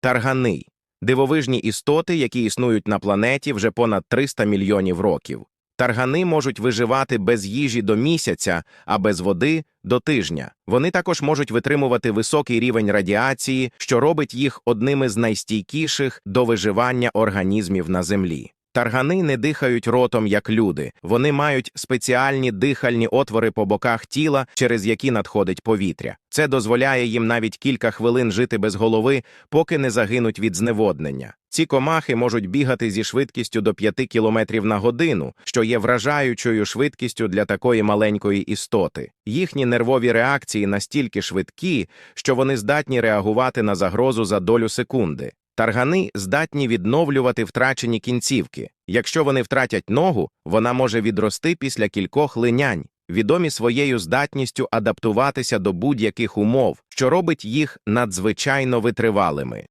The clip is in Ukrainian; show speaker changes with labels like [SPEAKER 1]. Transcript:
[SPEAKER 1] Таргани дивовижні істоти, які існують на планеті вже понад 300 мільйонів років. Таргани можуть виживати без їжі до місяця, а без води до тижня. Вони також можуть витримувати високий рівень радіації, що робить їх одними з найстійкіших до виживання організмів на Землі. Таргани не дихають ротом, як люди. Вони мають спеціальні дихальні отвори по боках тіла, через які надходить повітря. Це дозволяє їм навіть кілька хвилин жити без голови, поки не загинуть від зневоднення. Ці комахи можуть бігати зі швидкістю до 5 км на годину, що є вражаючою швидкістю для такої маленької істоти. Їхні нервові реакції настільки швидкі, що вони здатні реагувати на загрозу за долю секунди. Таргани здатні відновлювати втрачені кінцівки. Якщо вони втратять ногу, вона може відрости після кількох линянь, відомі своєю здатністю адаптуватися до будь-яких умов, що робить їх надзвичайно витривалими.